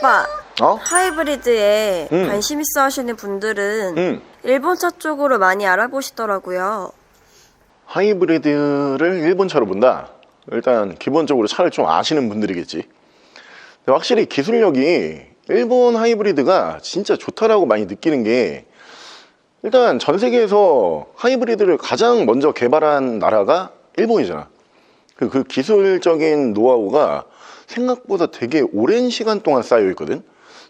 오빠 어? 하이브리드에 음. 관심 있어 하시는 분들은 응. 일본차 쪽으로 많이 알아보시더라고요. 하이브리드를 일본차로 본다. 일단 기본적으로 차를 좀 아시는 분들이겠지. 확실히 기술력이 일본 하이브리드가 진짜 좋다라고 많이 느끼는 게 일단 전 세계에서 하이브리드를 가장 먼저 개발한 나라가 일본이잖아. 그, 그 기술적인 노하우가 생각보다 되게 오랜 시간 동안 쌓여 있거든.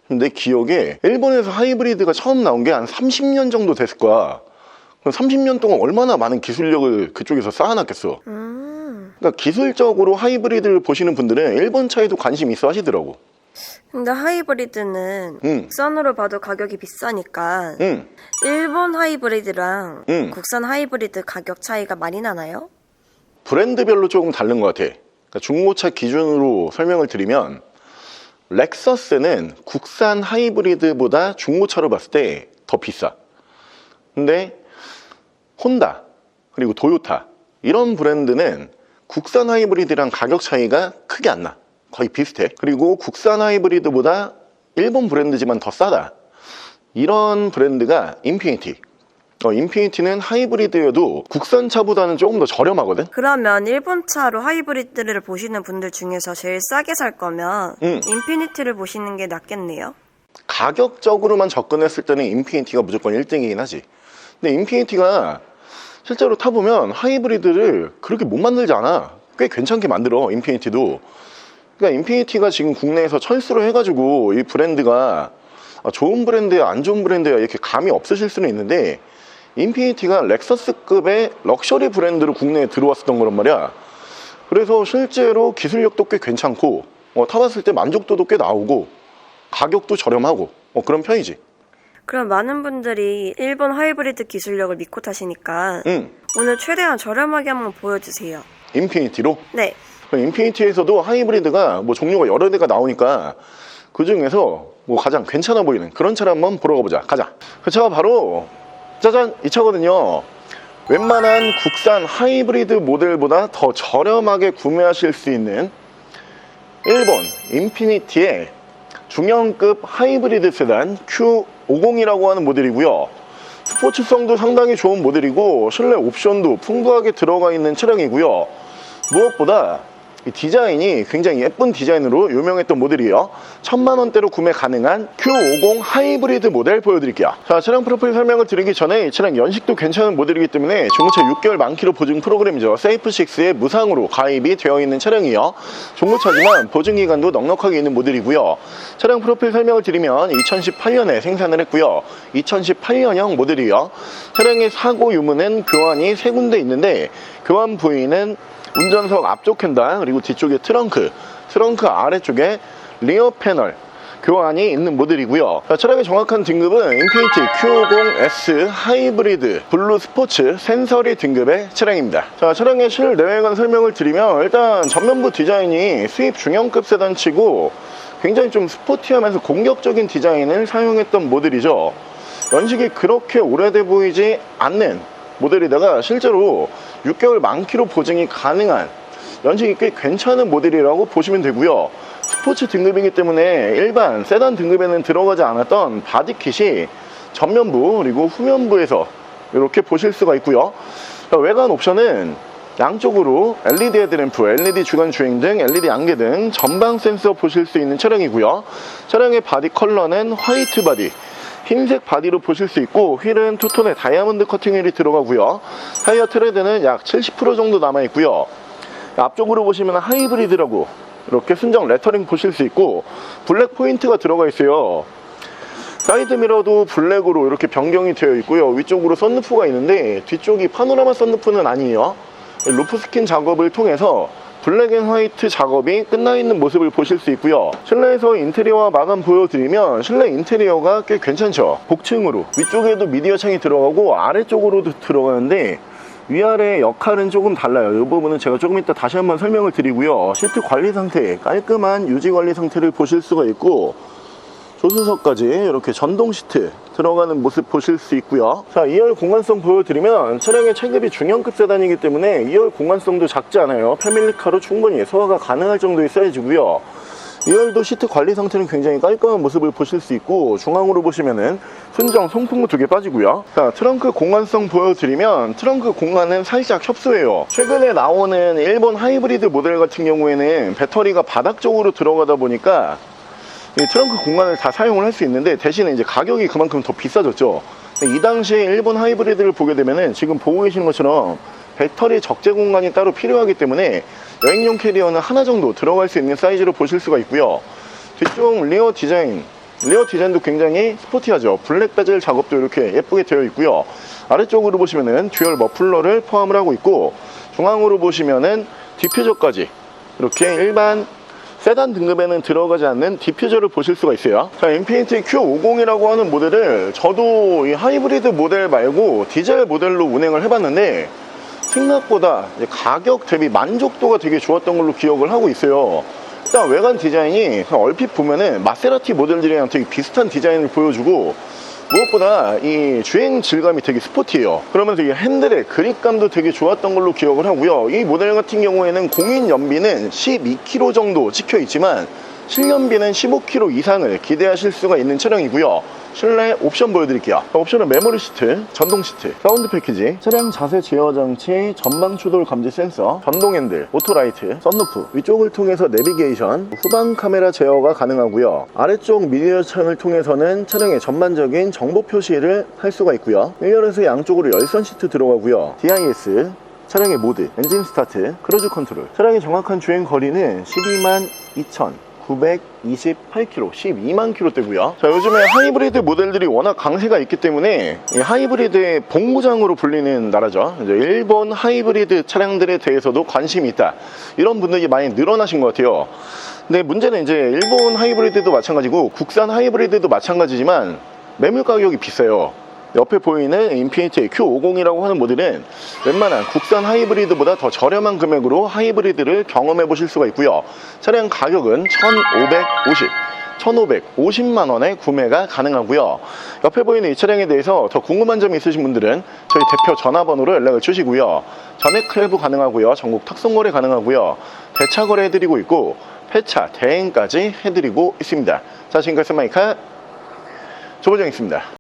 근데 기억에 일본에서 하이브리드가 처음 나온 게 한 30년 정도 됐을 거야. 그럼 30년 동안 얼마나 많은 기술력을 그쪽에서 쌓아놨겠어. 음. 그러니까 기술적으로 하이브리드를 보시는 분들은 일본 차에도 관심 있어 하시더라고. 근데 하이브리드는 응. 국산으로 봐도 가격이 비싸니까 응. 일본 하이브리드랑 응. 국산 하이브리드 가격 차이가 많이 나나요? 브랜드별로 조금 다른 것 같아. 그러니까 중고차 기준으로 설명을 드리면 렉서스는 국산 하이브리드보다 중고차로 봤을 때 더 비싸. 근데 혼다 그리고 도요타 이런 브랜드는 국산 하이브리드랑 가격 차이가 크게 안 나. 거의 비슷해. 그리고 국산 하이브리드보다 일본 브랜드지만 더 싸다. 이런 브랜드가 인피니티. 어, 인피니티는 하이브리드여도 국산차보다는 조금 더 저렴하거든? 그러면 일본차로 하이브리드를 보시는 분들 중에서 제일 싸게 살 거면 응. 인피니티를 보시는 게 낫겠네요. 가격적으로만 접근했을 때는 인피니티가 무조건 1등이긴 하지. 근데 인피니티가 실제로 타보면 하이브리드를 그렇게 못 만들지 않아. 꽤 괜찮게 만들어, 인피니티도. 그러니까 인피니티가 지금 국내에서 철수를 해가지고 이 브랜드가 아, 좋은 브랜드야, 안 좋은 브랜드야 이렇게 감이 없으실 수는 있는데 인피니티가 렉서스급의 럭셔리 브랜드로 국내에 들어왔었던 거란 말이야. 그래서 실제로 기술력도 꽤 괜찮고 어, 타봤을 때 만족도도 꽤 나오고 가격도 저렴하고 어, 그런 편이지. 그럼 많은 분들이 일본 하이브리드 기술력을 믿고 타시니까 응. 오늘 최대한 저렴하게 한번 보여주세요. 인피니티로 네. 인피니티에서도 하이브리드가 뭐 종류가 여러 대가 나오니까 그 중에서 뭐 가장 괜찮아 보이는 그런 차를 한번 보러 가보자. 가자. 그 차가 바로 짜잔 이 차거든요. 웬만한 국산 하이브리드 모델보다 더 저렴하게 구매하실 수 있는 일본 인피니티의 중형급 하이브리드 세단 Q50이라고 하는 모델이고요. 스포츠성도 상당히 좋은 모델이고 실내 옵션도 풍부하게 들어가 있는 차량이고요. 무엇보다 이 디자인이 굉장히 예쁜 디자인으로 유명했던 모델이에요. 천만 원대로 구매 가능한 Q50 하이브리드 모델 보여드릴게요. 자, 차량 프로필 설명을 드리기 전에 이 차량 연식도 괜찮은 모델이기 때문에 중고차 6개월 만키로 보증 프로그램이죠. 세이프6에 무상으로 가입이 되어 있는 차량이에요. 중고차지만 보증 기간도 넉넉하게 있는 모델이고요. 차량 프로필 설명을 드리면 2018년에 생산을 했고요. 2018년형 모델이에요. 차량의 사고 유무는 교환이 세 군데 있는데 교환 부위는 운전석 앞쪽 핸들 그리고 뒤쪽에 트렁크 트렁크 아래쪽에 리어 패널 교환이 있는 모델이고요. 자, 차량의 정확한 등급은 인피니티 Q50S 하이브리드 블루 스포츠 센서리 등급의 차량입니다. 자 차량의 실내외관 설명을 드리면 일단 전면부 디자인이 수입 중형급 세단치고 굉장히 좀 스포티하면서 공격적인 디자인을 사용했던 모델이죠. 연식이 그렇게 오래돼 보이지 않는 모델이다가 실제로 6개월 만키로 보증이 가능한 연식이 꽤 괜찮은 모델이라고 보시면 되고요. 스포츠 등급이기 때문에 일반 세단 등급에는 들어가지 않았던 바디킷이 전면부 그리고 후면부에서 이렇게 보실 수가 있고요. 자, 외관 옵션은 양쪽으로 LED 헤드램프, LED 주간 주행 등, LED 안개 등 전방 센서 보실 수 있는 차량이고요. 차량의 바디 컬러는 화이트 바디 흰색 바디로 보실 수 있고 휠은 투톤의 다이아몬드 커팅 휠이 들어가고요. 타이어 트레드는 약 70% 정도 남아 있고요. 앞쪽으로 보시면 하이브리드라고 이렇게 순정 레터링 보실 수 있고 블랙 포인트가 들어가 있어요. 사이드 미러도 블랙으로 이렇게 변경이 되어 있고요. 위쪽으로 썬루프가 있는데 뒤쪽이 파노라마 썬루프는 아니에요. 루프 스킨 작업을 통해서 블랙 앤 화이트 작업이 끝나 있는 모습을 보실 수 있고요. 실내에서 인테리어와 마감 보여드리면 실내 인테리어가 꽤 괜찮죠. 복층으로. 위쪽에도 미디어 창이 들어가고 아래쪽으로도 들어가는데 위아래 역할은 조금 달라요. 이 부분은 제가 조금 이따 다시 한번 설명을 드리고요. 시트 관리 상태 깔끔한 유지 관리 상태를 보실 수가 있고 조수석까지 이렇게 전동 시트 들어가는 모습 보실 수 있고요 자 2열 공간성 보여드리면 차량의 체급이 중형급 세단이기 때문에 2열 공간성도 작지 않아요 패밀리카로 충분히 소화가 가능할 정도의 사이즈고요 2열도 시트 관리 상태는 굉장히 깔끔한 모습을 보실 수 있고 중앙으로 보시면은 순정 송풍구 두 개 빠지고요. 자 트렁크 공간성 보여드리면 트렁크 공간은 살짝 협소해요. 최근에 나오는 일본 하이브리드 모델 같은 경우에는 배터리가 바닥 쪽으로 들어가다 보니까 이 트렁크 공간을 다 사용을 할 수 있는데 대신에 이제 가격이 그만큼 더 비싸졌죠. 이 당시에 일본 하이브리드를 보게 되면은 지금 보고 계시는 것처럼 배터리 적재 공간이 따로 필요하기 때문에 여행용 캐리어는 하나 정도 들어갈 수 있는 사이즈로 보실 수가 있고요. 뒤쪽 리어 디자인, 리어 디자인도 굉장히 스포티하죠. 블랙 베젤 작업도 이렇게 예쁘게 되어 있고요. 아래쪽으로 보시면은 듀얼 머플러를 포함을 하고 있고 중앙으로 보시면은 디퓨저까지 이렇게 일반 세단 등급에는 들어가지 않는 디퓨저를 보실 수가 있어요. 자, 인피니티 Q50이라고 하는 모델을 저도 이 하이브리드 모델 말고 디젤 모델로 운행을 해봤는데 생각보다 가격 대비 만족도가 되게 좋았던 걸로 기억을 하고 있어요. 일단 외관 디자인이 얼핏 보면은 마세라티 모델들이랑 되게 비슷한 디자인을 보여주고 무엇보다 이 주행 질감이 되게 스포티해요. 그러면서 이 핸들의 그립감도 되게 좋았던 걸로 기억을 하고요. 이 모델 같은 경우에는 공인 연비는 12km 정도 찍혀 있지만 실년비는 15km 이상을 기대하실 수가 있는 차량이고요. 실내 옵션 보여드릴게요. 옵션은 메모리 시트, 전동 시트, 사운드 패키지, 차량 자세 제어 장치, 전방 추돌 감지 센서, 전동 핸들, 오토라이트, 썬루프, 위쪽을 통해서 내비게이션, 후방 카메라 제어가 가능하고요. 아래쪽 미디어 창을 통해서는 차량의 전반적인 정보 표시를 할 수가 있고요. 1열에서 양쪽으로 열선 시트 들어가고요. DIS, 차량의 모드, 엔진 스타트, 크루즈 컨트롤. 차량의 정확한 주행 거리는 12만 2천. 928km, 12만 km대고요. 자, 요즘에 하이브리드 모델들이 워낙 강세가 있기 때문에 이 하이브리드의 본고장으로 불리는 나라죠. 이제 일본 하이브리드 차량들에 대해서도 관심이 있다. 이런 분들이 많이 늘어나신 것 같아요. 근데 문제는 이제 일본 하이브리드도 마찬가지고 국산 하이브리드도 마찬가지지만 매물 가격이 비싸요. 옆에 보이는 인피니티 Q50이라고 하는 모델은 웬만한 국산 하이브리드보다 더 저렴한 금액으로 하이브리드를 경험해 보실 수가 있고요. 차량 가격은 1,550, 1,550만 원에 구매가 가능하고요. 옆에 보이는 이 차량에 대해서 더 궁금한 점이 있으신 분들은 저희 대표 전화번호로 연락을 주시고요. 전액 클부 가능하고요. 전국 탁송 거래 가능하고요. 대차 거래 해드리고 있고 폐차, 대행까지 해드리고 있습니다. 자, 지금까지 마이카 조보정이었습니다.